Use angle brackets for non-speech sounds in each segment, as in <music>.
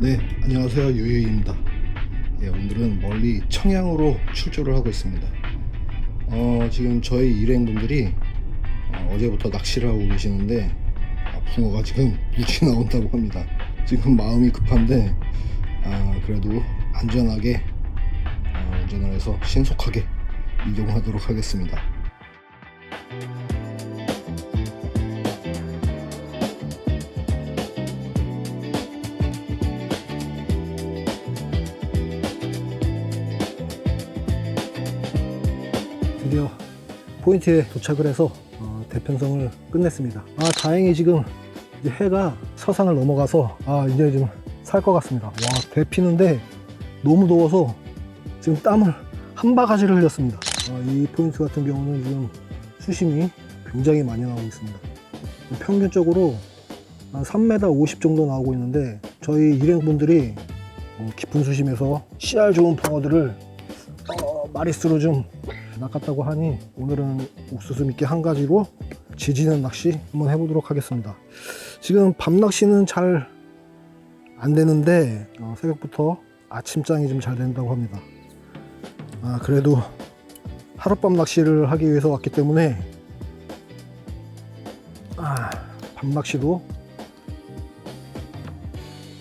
네, 안녕하세요. 유유입니다. 예, 오늘은 멀리 청양으로 출조를 하고 있습니다. 어, 지금 저희 일행분들이 어, 제부터 낚시를 하고 계시는데 아, 붕어가 지금 <laughs> 무지 나온다고 합니다. 지금 마음이 급한데 아, 그래도 안전하게 어, 운전을 해서 신속하게 이동하도록 하겠습니다. 포인트에 도착을 해서 어, 대편성을 끝냈습니다. 아 다행히 지금 이제 해가 서산을 넘어가서 아 이제 좀 살 것 같습니다. 와 대피는데 너무 더워서 지금 땀을 한 바가지를 흘렸습니다. 아, 이 포인트 같은 경우는 지금 수심이 굉장히 많이 나오고 있습니다. 평균적으로 한 3m 50 정도 나오고 있는데 저희 일행분들이 어, 깊은 수심에서 씨알 좋은 붕어들을 어, 마리수로 좀 낚았다고 하니 오늘은 옥수수 미끼 한 가지로 지지는 낚시 한번 해보도록 하겠습니다. 지금 밤 낚시는 잘 안 되는데 어, 새벽부터 아침장이 좀 잘 된다고 합니다. 아 그래도 하룻밤 낚시를 하기 위해서 왔기 때문에 아, 밤 낚시도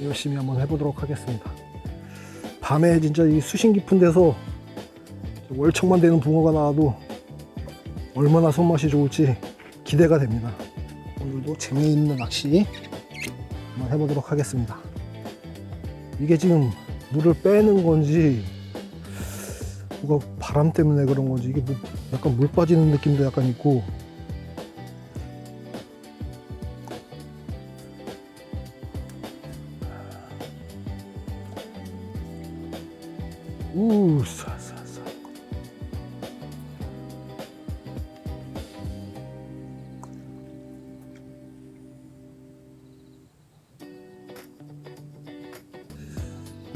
열심히 한번 해보도록 하겠습니다. 밤에 진짜 이 수심 깊은 데서 월척만 되는 붕어가 나와도 얼마나 손맛이 좋을지 기대가 됩니다. 오늘도 재미있는 낚시 한번 해보도록 하겠습니다. 이게 지금 물을 빼는 건지 뭐가 바람 때문에 그런 건지 이게 뭐 약간 물 빠지는 느낌도 약간 있고 우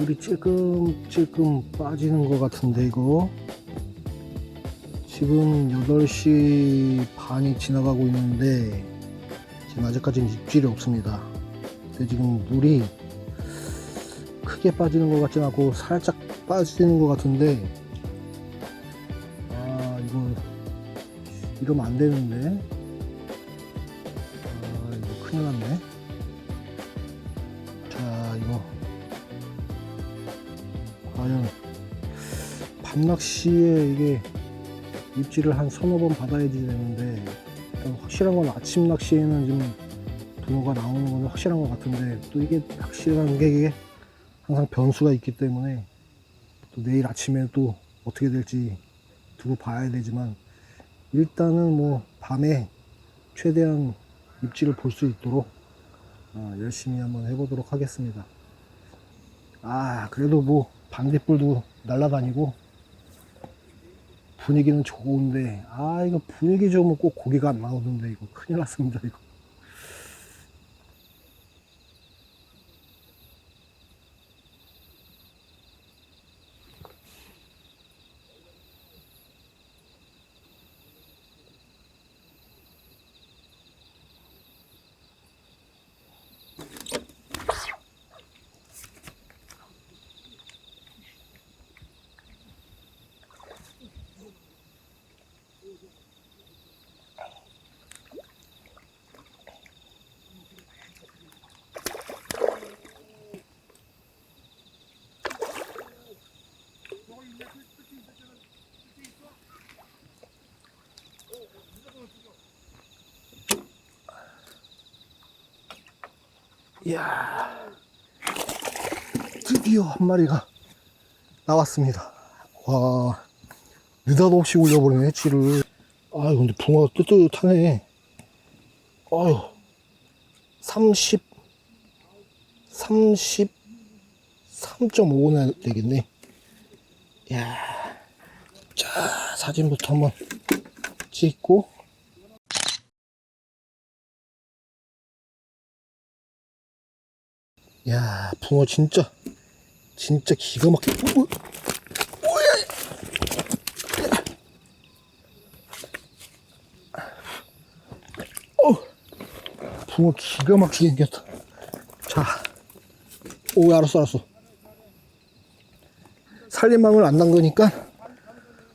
물이 찔끔찔끔 빠지는 것 같은데 이거. 지금 8시 반이 지나가고 있는데 지금 아직까지는 입질이 없습니다. 근데 지금 물이 크게 빠지는 것 같진 않고 살짝 빠지는 것 같은데 아 이거 이러면 안 되는데. 아 이거 큰일 났네 밤낚시에 이게 입질을 한 서너 번 받아야지 되는데 확실한 건 아침 낚시에는 좀 붕어가 나오는 건 확실한 것 같은데 또 이게 낚시라는 게 항상 변수가 있기 때문에 또 내일 아침에 또 어떻게 될지 두고 봐야 되지만 일단은 뭐 밤에 최대한 입질을 볼 수 있도록 어, 열심히 한번 해보도록 하겠습니다. 아 그래도 뭐 반딧불도 날아다니고 분위기는 좋은데 아 이거 분위기 좋으면 꼭 고기가 안 나오는데 이거 큰일 났습니다 이거 이야. 드디어 한 마리가 나왔습니다. 와 느닷없이 올려버리네 쥐를. 아유 근데 붕어가 뜨뜻하네. 아유 30 33.5나 되겠네. 이야. 자 사진부터 한번 찍고 야 붕어 진짜 진짜 기가 막혀 어, 어, 붕어 기가 막히게 생겼다. 자, 오, 알았어, 알았어. 살림망을 안 담그니까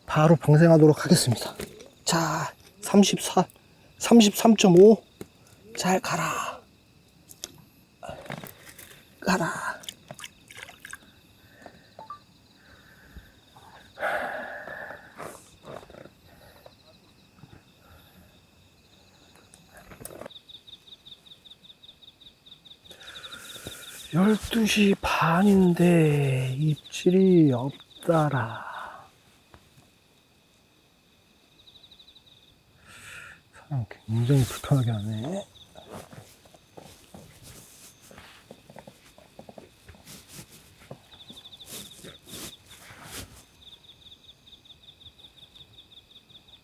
바로 방생하도록 하겠습니다. 자, 34, 33.5. 잘 가라. 가라. 열두 시 반인데 입질이 없다라. 사람 굉장히 불편하게 하네.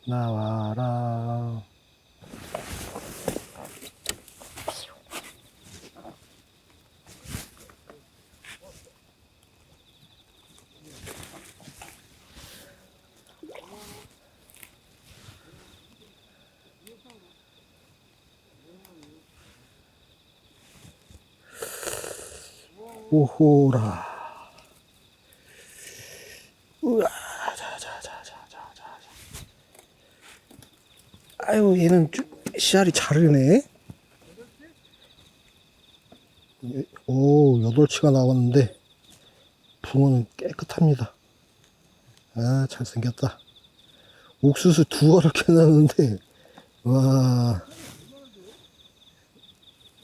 나와라. 오호라. 우와, 자, 자, 자, 자, 자, 자. 얘는 좀 씨알이 자르네. 오, 여덟치가 나왔는데, 붕어는 깨끗합니다. 아, 잘생겼다. 옥수수 두 알을 캐놨는데, <laughs> 와.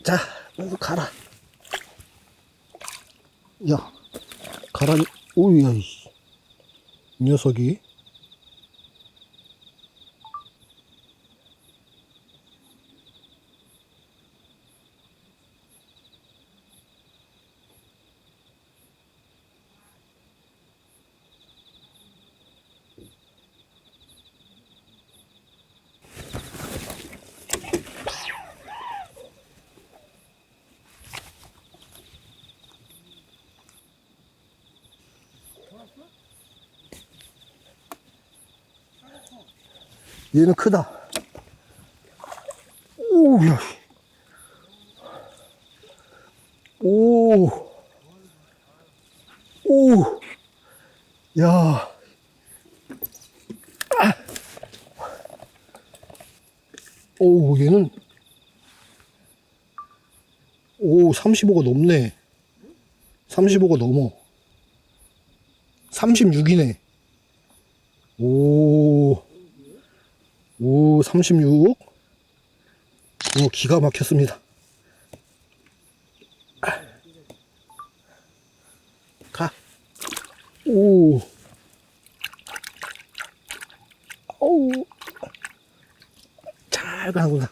자, 너도 가라. 야, 가라, 오우야, 이 녀석이. 얘는 크다. 오, 야. 오. 오. 야. 아. 오, 얘는. 오, 35가 넘네. 35가 넘어. 36이네. 오. 오, 36. 오, 기가 막혔습니다. 가. 오. 오. 잘 가는구나.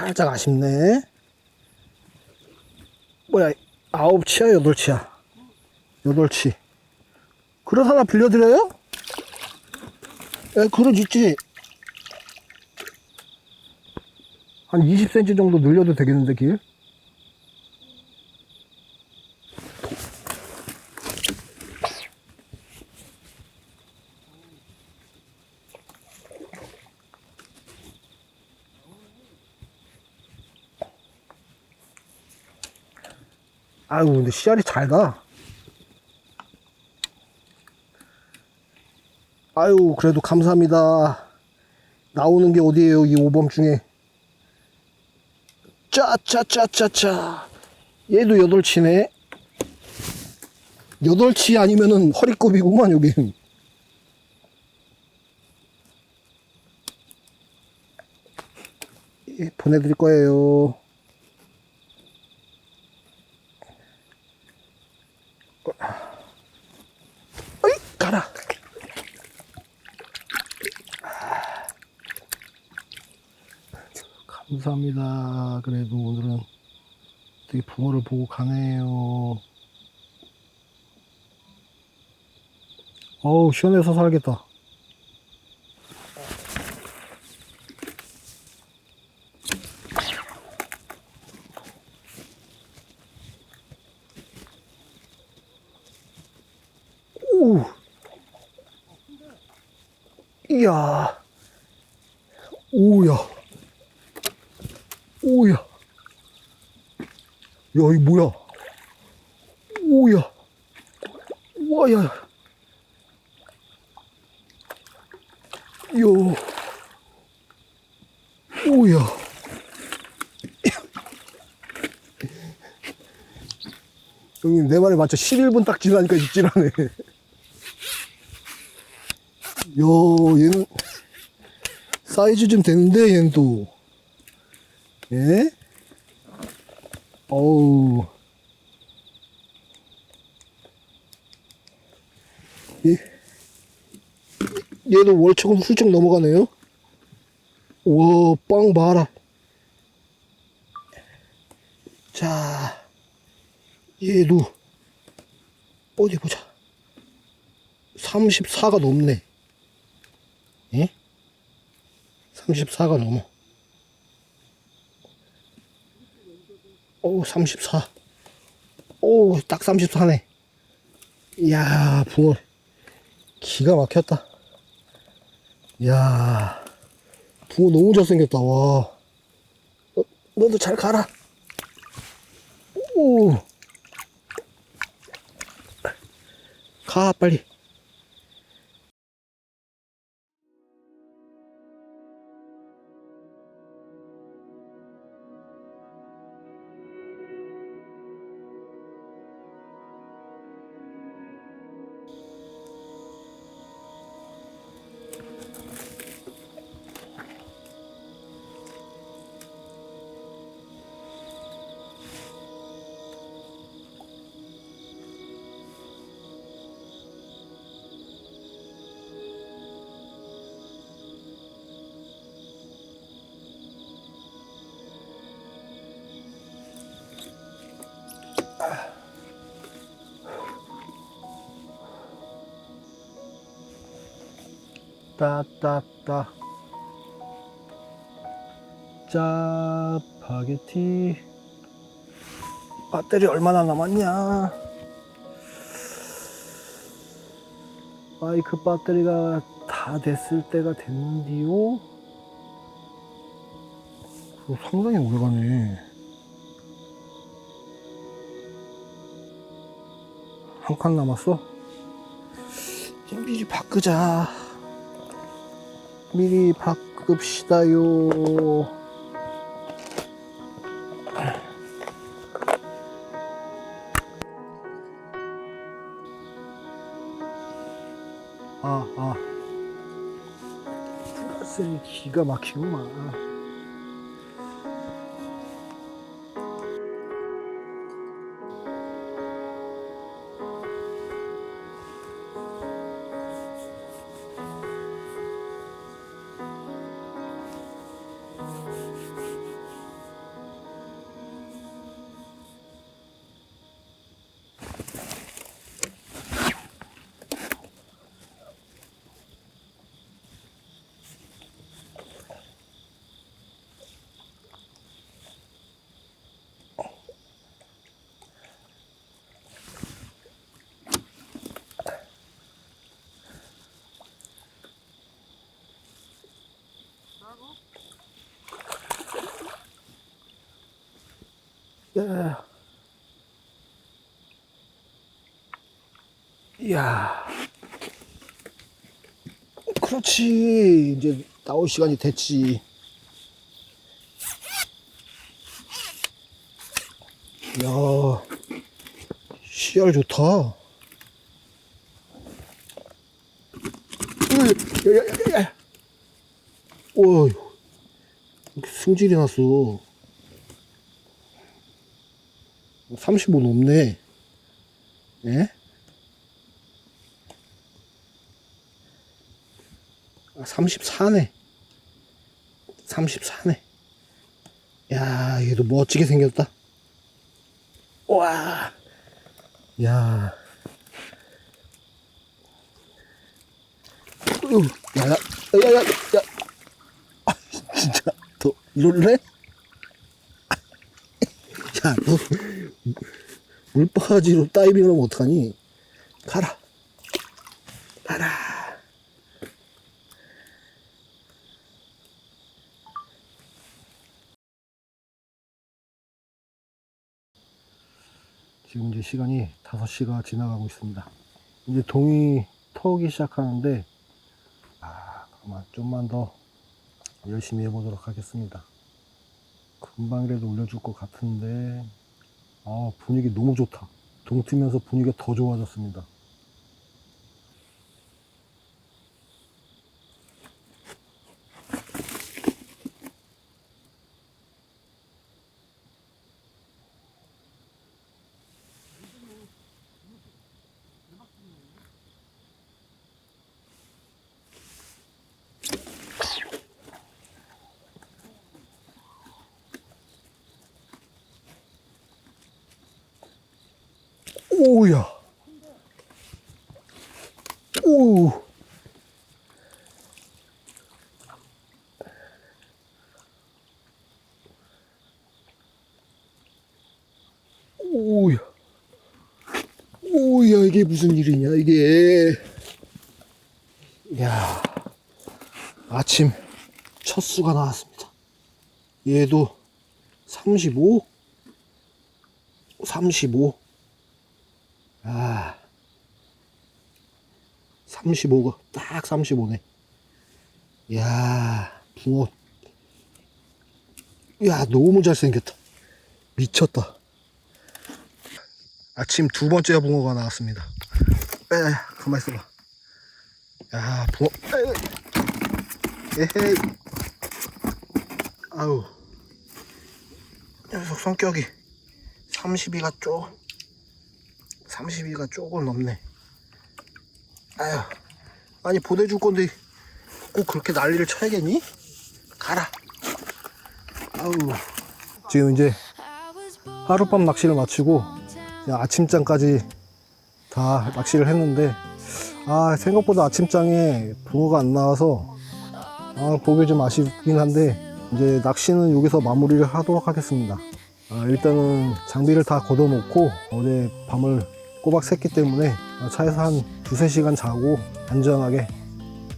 살짝 아쉽네. 뭐야, 아홉 치야, 여덟 치야? 여덟 치. 그릇 하나 빌려드려요? 에, 그릇 있지? 한 20cm 정도 늘려도 되겠는데, 길? 아유 근데 씨알이 잘 가. 아유 그래도 감사합니다. 나오는 게 어디에요 이 오범 중에? 짜짜짜짜짜. 얘도 여덟치네. 여덟치 아니면은 허리꼽이구만 여기 예, 보내드릴 거예요 어이 가라. 감사합니다. 그래도 오늘은 되게 붕어를 보고 가네요. 어우, 시원해서 살겠다. 오! 이야. 오야. 오야. 야, 이 뭐야? 오야. 와야. 요. 오야. <coughs> 형님, 내 말에 맞춰 11분 딱 지나니까 입질하네. 야, 얘는 사이즈 좀 되는데, 얘는 또. 예? 어우. 얘, 얘도 월척은 훌쩍 넘어가네요. 와, 빵 봐라. 자, 얘도 어디 보자. 34가 넘네. 예? 34가 넘어. 오, 34. 오, 딱 34네. 이야, 붕어. 기가 막혔다. 이야, 붕어 너무 잘생겼다, 와. 어, 너도 잘 가라. 오. 가, 빨리. 따따따. 짜파게티. 배터리 얼마나 남았냐? 마이크 배터리가 다 됐을 때가 됐는데요? 그거 상당히 오래가네. 한 칸 남았어? 미리 바꾸자 미리 바꿉시다요. 아, 아. 플러스는 기가 막히구만. 야. 이야. 그렇지. 이제 나올 시간이 됐지. 야, 씨알 좋다. 으, 야, 야, 야, 야. 오, 승질이 났어. 35 넘네. 예? 아, 34네. 34네. 야, 얘도 멋지게 생겼다. 와. 야. 어휴, 야야, 야 야 야, 야. 아, 진짜, 너 이럴래? 야, 너 물바지로 다이빙을 어떡하니? 가라. 가라. 지금 이제 시간이 5시가 지나가고 있습니다. 이제 동이 터오기 시작하는데, 아, 그만 좀만 더 열심히 해보도록 하겠습니다. 금방이라도 올려줄 것 같은데, 아, 분위기 너무 좋다. 동 트면서 분위기가 더 좋아졌습니다. 오야. 오. 오야. 오야, 이게 무슨 일이냐, 이게. 야 아침 첫 수가 나왔습니다. 얘도 35? 35? 아, 35가 딱 35네. 야, 붕어. 야, 너무 잘생겼다. 미쳤다. 아침 두 번째 붕어가 나왔습니다. 에, 가만 있어봐. 야, 붕어. 에, 에헤이. 아우. 녀석 성격이 32가 쪼. 32가 조금 넘네. 아휴, 아니 보내줄 건데 꼭 그렇게 난리를 쳐야겠니? 가라. 아우. 지금 이제 하룻밤 낚시를 마치고 아침장까지 다 낚시를 했는데 아 생각보다 아침장에 붕어가 안 나와서 아 보기 좀 아쉽긴 한데 이제 낚시는 여기서 마무리를 하도록 하겠습니다. 아, 일단은 장비를 다 걷어놓고 어제 밤을 꼬박 샜기 때문에 차에서 한 두세 시간 자고 안전하게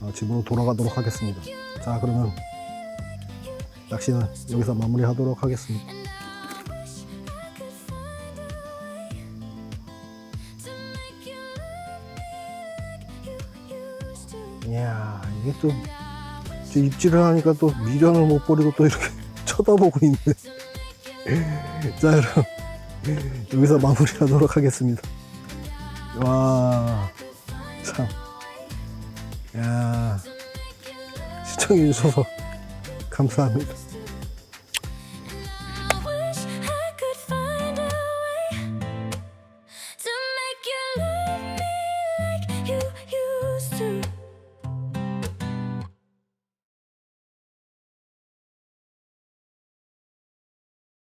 어, 집으로 돌아가도록 하겠습니다. 자, 그러면 낚시는 여기서 마무리하도록 하겠습니다. 이야, 이게 또, 저 입질을 하니까 또 미련을 못 버리고 또 이렇게 <laughs> 쳐다보고 있네. <laughs> 자, 여러분. 여기서 마무리하도록 하겠습니다. 와, 참. 야, 시청해주셔서 감사합니다.